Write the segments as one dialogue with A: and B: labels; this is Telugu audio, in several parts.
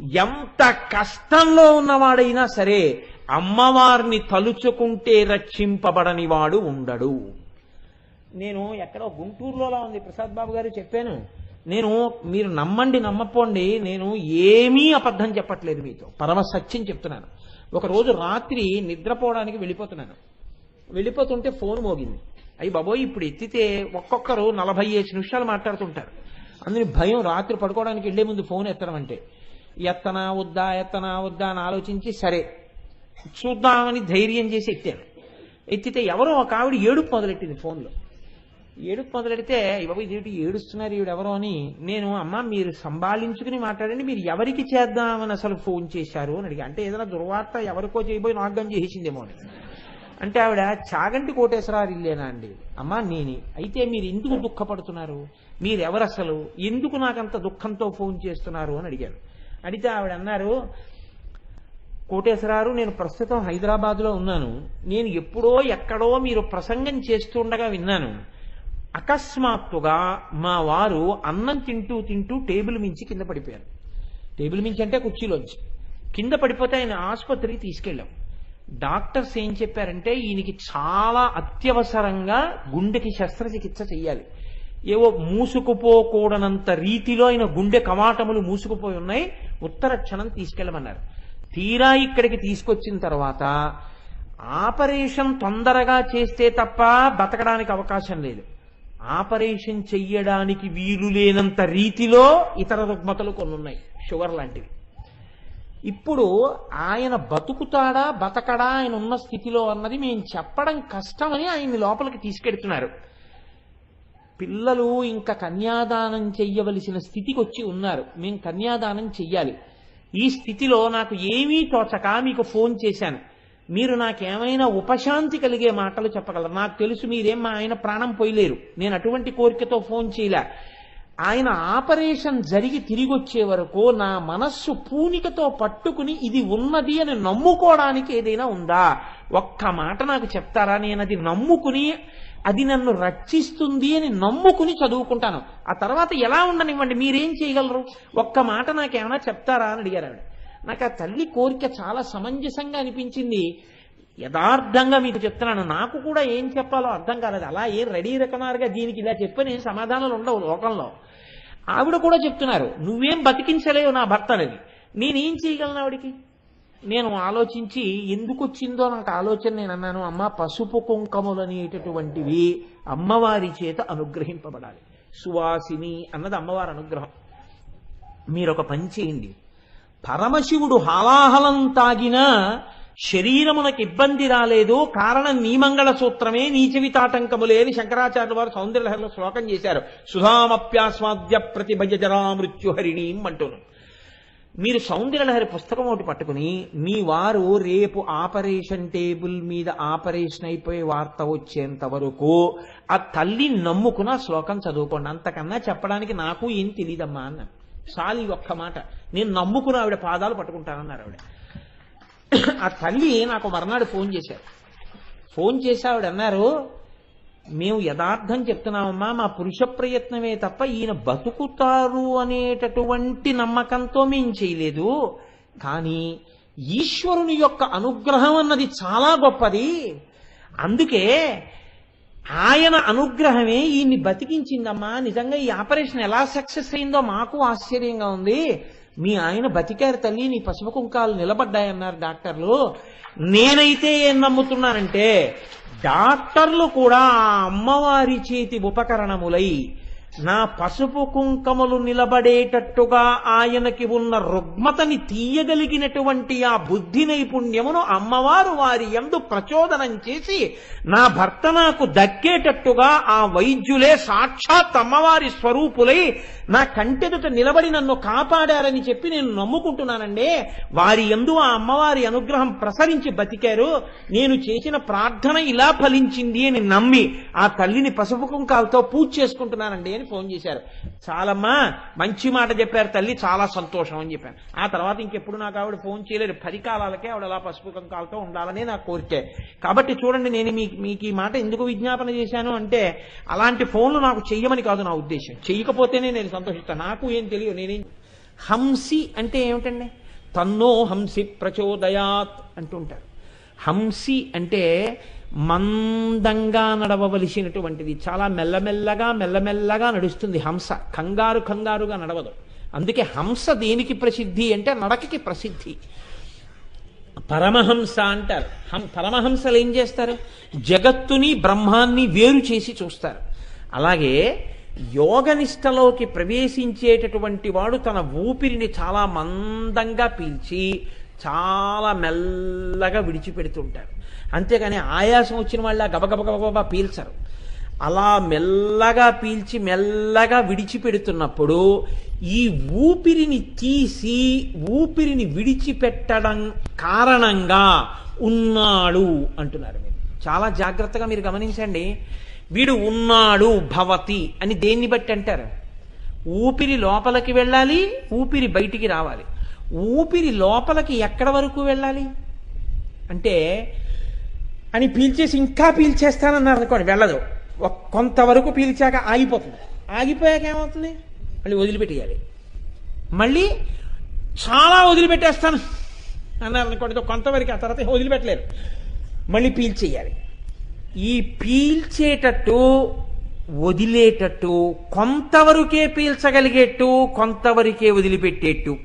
A: ఎంత కష్టంలో ఉన్నవాడైనా సరే అమ్మవారిని తలుచుకుంటే రక్షింపబడని వాడు ఉండడు. నేను ఎక్కడో గుంటూరులోలా ఉంది ప్రసాద్ బాబు గారు చెప్పాను. నేను మీరు నమ్మండి నమ్మపోండి నేను ఏమీ అబద్ధం చెప్పట్లేదు మీతో. పరమ సత్యం చెప్తున్నాను. ఒకరోజు రాత్రి నిద్రపోవడానికి వెళ్ళిపోతున్నాను. వెళ్ళిపోతుంటే ఫోన్ మోగింది. అయ్యి బాబోయ్ ఇప్పుడు ఎత్తితే ఒక్కొక్కరు నలభై ఐదు నిమిషాలు మాట్లాడుతుంటారు. అందుని భయం రాత్రి పడుకోవడానికి వెళ్ళే ముందు ఫోన్ ఎత్తడం అంటే. ఎత్తనా వద్దా ఎత్తనా వద్దా అని ఆలోచించి సరే చూద్దామని ధైర్యం చేసి ఎత్తాను. ఎత్తితే ఎవరో ఒక ఆవిడ ఏడుపు మొదలెట్టింది ఫోన్లో. ఏడుపు మొదలెడితే బాబు ఇదేంటి ఏడుస్తున్నారు ఈవిడ ఎవరో అని నేను అమ్మ మీరు సంభాళించుకుని మాట్లాడండి మీరు ఎవరికి చేద్దామని అసలు ఫోన్ చేశారు? అని అడిగా. అంటే ఏదైనా దుర్వార్త ఎవరికో చేయబోయి నాగం చేసేసిందేమో అని. అంటే ఆవిడ చాగంటి కోటేశ్వరారు ఇల్లేనా అండి? అమ్మా నేని. అయితే మీరు ఎందుకు దుఃఖపడుతున్నారు? మీరెవరసలు? అసలు ఎందుకు నాకంత దుఃఖంతో ఫోన్ చేస్తున్నారు? అని అడిగారు అడిగితే ఆవిడ అన్నారు కోటేశ్వరారు నేను ప్రస్తుతం హైదరాబాద్లో ఉన్నాను. నేను ఎప్పుడో ఎక్కడో మీరు ప్రసంగం చేస్తుండగా విన్నాను. అకస్మాత్తుగా మా వారు అన్నం తింటూ తింటూ టేబుల్ మించి కింద పడిపోయారు. టేబుల్ మించి అంటే కుర్చీలోంచి. కింద పడిపోతే ఆయన ఆసుపత్రికి తీసుకెళ్ళాం. డాక్టర్స్ ఏం చెప్పారంటే ఈయనకి చాలా అత్యవసరంగా గుండెకి శస్త్రచికిత్స చేయాలి ఏవో మూసుకుపోకూడనంత రీతిలో ఆయన గుండె కవాటములు మూసుకుపోయి ఉన్నాయి. ఉత్తర క్షణం తీసుకెళ్ళమన్నారు. తీరా ఇక్కడికి తీసుకొచ్చిన తర్వాత ఆపరేషన్ తొందరగా చేస్తే తప్ప బతకడానికి అవకాశం లేదు. ఆపరేషన్ చెయ్యడానికి వీలు లేనంత రీతిలో ఇతర రుగ్మతలు కొన్ని ఉన్నాయి షుగర్ లాంటివి. ఇప్పుడు ఆయన బతుకుతాడా బతకడా ఆయన ఉన్న స్థితిలో అన్నది మేము చెప్పడం కష్టమని ఆయన్ని లోపలికి తీసుకెడుతున్నారు. పిల్లలు ఇంకా కన్యాదానం చెయ్యవలసిన స్థితికి వచ్చి ఉన్నారు. మేము కన్యాదానం చెయ్యాలి. ఈ స్థితిలో నాకు ఏమీ తోచక మీకు ఫోన్ చేశాను. మీరు నాకేమైనా ఉపశాంతి కలిగే మాటలు చెప్పగలరు? నాకు తెలుసు మీరేం మా ఆయన ప్రాణం పోయలేరు. నేను అటువంటి కోరికతో ఫోన్ చేయలే. ఆయన ఆపరేషన్ జరిగి తిరిగి వచ్చే వరకు నా మనస్సు పూనికతో పట్టుకుని ఇది ఉన్నది అని నమ్ముకోవడానికి ఏదైనా ఉందా? ఒక్క మాట నాకు చెప్తారా? నేను అది నమ్ముకుని అది నన్ను రక్షిస్తుంది అని నమ్ముకుని చదువుకుంటాను. ఆ తర్వాత ఎలా ఉండనివ్వండి మీరేం చేయగలరు? ఒక్క మాట నాకేమైనా చెప్తారా అని అడిగారు ఆవిడ. నాకు ఆ తల్లి కోరిక చాలా సమంజసంగా అనిపించింది. యథార్థంగా మీకు చెప్తున్నాను నాకు కూడా ఏం చెప్పాలో అర్థం కాలేదు. అలా ఏం రెడీ రకమారుగా దీనికి ఇలా చెప్పని సమాధానాలు ఉండవు లోకంలో. ఆవిడ కూడా చెప్తున్నారు నువ్వేం బతికించలేవు నా భర్త అనేది నేనేం చేయగలను ఆవిడికి? నేను ఆలోచించి ఎందుకు వచ్చిందో నాకు ఆలోచన నేను అన్నాను అమ్మ పసుపు కుంకములు అనేటటువంటివి అమ్మవారి చేత అనుగ్రహింపబడాలి. సువాసిని అన్నది అమ్మవారి అనుగ్రహం. మీరు ఒక పని చేయండి. పరమశివుడు హాలాహలం తాగినా శరీరమునకు ఇబ్బంది రాలేదు కారణం నీ మంగళ సూత్రమే నీచవితాటంకములే అని శంకరాచార్యుల వారు సౌందర్యలహరిలో శ్లోకం చేశారు. సుధామప్యాస్వాద్య ప్రతిభజరా మృత్యుహరిణీం అంటున్నాం మీరు సౌందర్యలహరి పుస్తకం ఒకటి పట్టుకుని మీ వారు రేపు ఆపరేషన్ టేబుల్ మీద ఆపరేషన్ అయిపోయే వార్త వచ్చేంత వరకు ఆ తల్లి నమ్ముకున్న శ్లోకం చదువుకోండి. అంతకన్నా చెప్పడానికి నాకు ఏం తెలియదమ్మా అన్న. చాలు ఈ ఒక్క మాట. నేను నమ్ముకున్న ఆవిడ పాదాలు పట్టుకుంటానన్నారు ఆవిడ. ఆ తల్లి నాకు మర్నాడు ఫోన్ చేశారు. ఫోన్ చేసి ఆవిడ అన్నారు మేము యథార్థం చెప్తున్నామమ్మా మా పురుష ప్రయత్నమే తప్ప ఈయన బతుకుతారు అనేటటువంటి నమ్మకంతో మేము చేయలేదు. కానీ ఈశ్వరుని యొక్క అనుగ్రహం అన్నది చాలా గొప్పది. అందుకే ఆయన అనుగ్రహమే ఈయన్ని బతికించిందమ్మా. నిజంగా ఈ ఆపరేషన్ ఎలా సక్సెస్ అయిందో మాకు ఆశ్చర్యంగా ఉంది. మీ ఆయన బతికారు తల్లి నీ పసుపు కుంకాలు నిలబడ్డాయన్నారు డాక్టర్లు. నేనైతే ఏం నమ్ముతున్నానంటే డాక్టర్లు కూడా ఆ అమ్మవారి చేతి ఉపకరణములై నా పసుపు కుంకములు నిలబడేటట్టుగా ఆయనకి ఉన్న రుగ్మతని తీయగలిగినటువంటి ఆ బుద్ధి నైపుణ్యమును అమ్మవారు వారి ఎందు ప్రచోదనం చేసి నా భర్త నాకు దక్కేటట్టుగా ఆ వైద్యులే సాక్షాత్ అమ్మవారి స్వరూపులై నా కంటెదుట నిలబడి నన్ను కాపాడారని చెప్పి నేను నమ్ముకుంటున్నానండి. వారి ఎందు ఆ అమ్మవారి అనుగ్రహం ప్రసరించి బతికారు. నేను చేసిన ప్రార్థన ఇలా ఫలించింది అని నమ్మి ఆ తల్లిని పసుపు కుంకాలతో పూజ చేసుకుంటున్నానండి అని ఫోన్ చేశారు. చాలమ్మా మంచి మాట చెప్పారు తల్లి చాలా సంతోషం అని చెప్పాను. ఆ తర్వాత ఇంకెప్పుడు నాకు ఆవిడ ఫోన్ చేయలేదు. పది కాలాలకే ఆవిడ అలా పసుపు కంకాలతో ఉండాలనే నా కోరికే. కాబట్టి చూడండి నేను మీకు మీకు ఈ మాట ఎందుకు విజ్ఞాపన చేశాను అంటే అలాంటి ఫోన్లు నాకు చెయ్యమని కాదు నా ఉద్దేశం. చెయ్యకపోతేనే నేను సంతోషిస్తాను నాకు ఏం తెలియదు. నేనేం హంసి అంటే ఏమిటండి? తన్నో హంసి ప్రచోదయాత్ అంటుంటారు. హంసి అంటే మందంగా నడవవలసినటువంటిది. చాలా మెల్లమెల్లగా మెల్లమెల్లగా నడుస్తుంది హంస. కంగారు కంగారుగా నడవదు. అందుకే హంస దేనికి ప్రసిద్ధి అంటే నడకకి ప్రసిద్ధి. పరమహంస అంటారు. హం పరమహంసలు ఏం చేస్తారు? జగత్తుని బ్రహ్మాన్ని వేరు చేసి చూస్తారు. అలాగే యోగనిష్టలోకి ప్రవేశించేటటువంటి వాడు తన ఊపిరిని చాలా మందంగా పీల్చి చాలా మెల్లగా విడిచిపెడుతుంటారు. అంతేగాని ఆయాసం వచ్చిన వాళ్ళ గబగబ గబగబా పీల్చరు. అలా మెల్లగా పీల్చి మెల్లగా విడిచిపెడుతున్నప్పుడు ఈ ఊపిరిని తీసి ఊపిరిని విడిచిపెట్టడం కారణంగా ఉన్నాడు అంటున్నారు మీరు. చాలా జాగ్రత్తగా మీరు గమనించండి. వీడు ఉన్నాడు భవతి అని దేన్ని బట్టి అంటారు? ఊపిరి లోపలికి వెళ్ళాలి ఊపిరి బయటికి రావాలి. ఊపిరి లోపలికి ఎక్కడ వరకు వెళ్ళాలి? అంటే అని పీల్చేసి ఇంకా పీల్చేస్తానన్నారు అనుకోండి వెళ్ళదు. కొంతవరకు పీల్చాక ఆగిపోతుంది. ఆగిపోయాక ఏమవుతుంది? మళ్ళీ వదిలిపెట్టేయాలి. మళ్ళీ చాలా వదిలిపెట్టేస్తాను అన్నారు అనుకోండి కొంతవరకు ఆ తర్వాత వదిలిపెట్టలేరు. మళ్ళీ పీల్చేయాలి. ఈ పీల్చేటట్టు వదిలేటట్టు కొంతవరకే పీల్చగలిగేట్టు కొంతవరకే వదిలిపెట్టేట్టు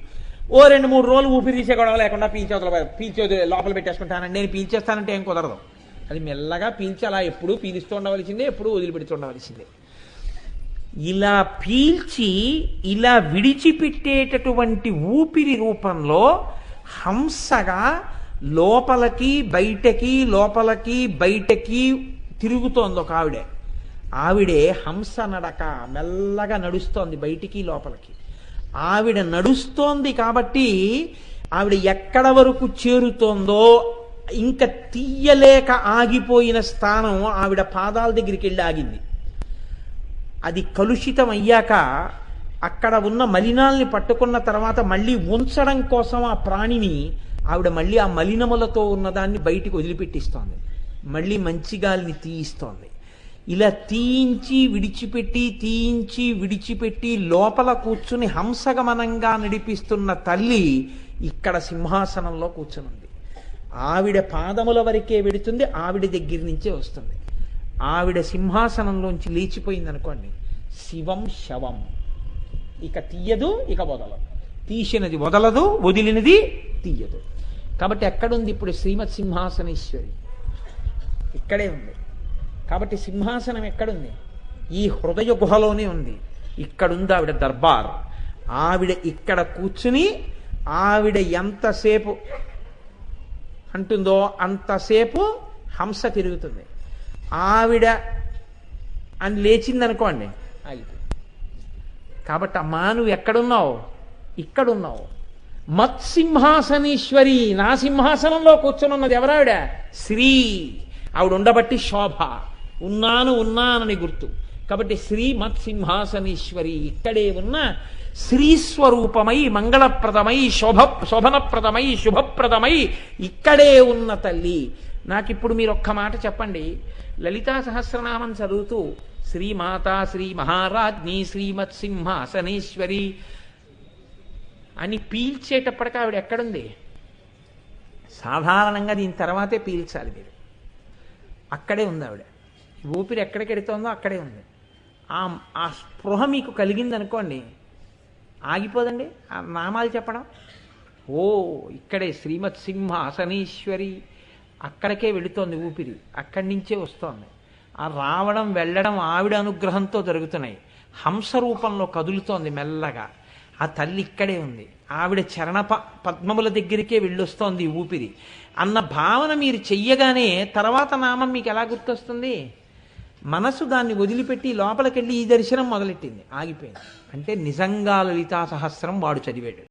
A: ఓ రెండు మూడు రోజులు ఊపిరి తీసే గొడవ లేకుండా పీల్చి పీల్చేది వదిలే లోపల పెట్టేసుకుంటానండి నేను పీల్చేస్తానంటే ఏం కుదరదు. అది మెల్లగా పీల్చి అలా ఎప్పుడు పీలుస్తూ ఉండవలసిందే ఎప్పుడు వదిలిపెడుతూ ఉండవలసిందే. ఇలా పీల్చి ఇలా విడిచిపెట్టేటటువంటి ఊపిరి రూపంలో హంసగా లోపలికి బయటకి లోపలికి బయటకి తిరుగుతోంది ఒక ఆవిడే. ఆవిడే హంస నడక మెల్లగా నడుస్తోంది బయటికి లోపలికి. ఆవిడ నడుస్తోంది కాబట్టి ఆవిడ ఎక్కడ వరకు చేరుతోందో ఇంకా తీయలేక ఆగిపోయిన స్థానం ఆవిడ పాదాల దగ్గరికి వెళ్ళి ఆగింది. అది కలుషితం అయ్యాక అక్కడ ఉన్న మలినాల్ని పట్టుకున్న తర్వాత మళ్ళీ ఉంచడం కోసం ఆ ప్రాణిని ఆవిడ మళ్ళీ ఆ మలినములతో ఉన్నదాన్ని బయటికి వదిలిపెట్టిస్తోంది. మళ్ళీ మంచి గాలిని తీయిస్తోంది. ఇలా తీయించి విడిచిపెట్టి తీయించి విడిచిపెట్టి లోపల కూర్చుని హంసగమనంగా నడిపిస్తున్న తల్లి ఇక్కడ సింహాసనంలో కూర్చునుంది. ఆవిడ పాదముల వరకే వెడుతుంది ఆవిడ దగ్గర నుంచే వస్తుంది. ఆవిడ సింహాసనంలోంచి లేచిపోయింది అనుకోండి శివం శవం. ఇక తీయదు ఇక వదలదు. తీసినది వదలదు వదిలినది తీయదు. కాబట్టి ఎక్కడుంది ఇప్పుడు శ్రీమత్ సింహాసనేశ్వరి ఇక్కడే ఉంది. కాబట్టి సింహాసనం ఎక్కడుంది? ఈ హృదయ గుహలోనే ఉంది. ఇక్కడుంది ఆవిడ దర్బార్. ఆవిడ ఇక్కడ కూర్చుని ఆవిడ ఎంతసేపు అంటుందో అంతసేపు హంస తిరుగుతుంది. ఆవిడ అని లేచిందనుకోండి ఆగిపోయింది కాబట్టి అమ్మా నువ్వు ఎక్కడున్నావు? ఇక్కడున్నావు. మత్సింహాసనేశ్వరి నా సింహాసనంలో కూర్చునున్నది ఎవరావిడ? శ్రీ. ఆవిడ ఉండబట్టి శోభ. ఉన్నాను ఉన్నానని గుర్తు. కాబట్టి శ్రీమత్ మత్సింహాసనేశ్వరి ఇక్కడే ఉన్న శ్రీస్వరూపమై మంగళప్రదమై శోభ శోభనప్రదమై శుభప్రదమై ఇక్కడే ఉన్న తల్లి. నాకిప్పుడు మీరు ఒక్క మాట చెప్పండి. లలితా సహస్రనామం చదువుతూ శ్రీమాతా శ్రీ మహారాజ్ఞి శ్రీమత్సింహాసనేశ్వరి అని పీల్చేటప్పటికి ఆవిడ ఎక్కడుంది? సాధారణంగా దీని తర్వాతే పీల్చాలి మీరు. అక్కడే ఉంది ఆవిడ. ఊపిరి ఎక్కడికెడుతోందో అక్కడే ఉంది. ఆ ఆ స్పృహ మీకు కలిగింది అనుకోండి ఆగిపోదండి ఆ నామాలు చెప్పడం? ఓ ఇక్కడే శ్రీమత్ సింహ అసనీశ్వరి అక్కడికే వెళుతోంది ఊపిరి అక్కడి నుంచే వస్తోంది. ఆ రావడం వెళ్ళడం ఆవిడ అనుగ్రహంతో జరుగుతున్నాయి. హంస రూపంలో కదులుతోంది మెల్లగా. ఆ తల్లి ఇక్కడే ఉంది. ఆవిడ చరణ పద్మముల దగ్గరికే వెళ్ళొస్తోంది ఊపిరి. అన్న భావన మీరు చెయ్యగానే తర్వాత నామం మీకు ఎలా గుర్తొస్తుంది? మనసు దాన్ని వదిలిపెట్టి లోపలికెళ్ళి ఈ దర్శనం మొదలెట్టింది. ఆగిపోయింది. అంటే నిజంగా లలితా సహస్రం వాడు చదివాడు.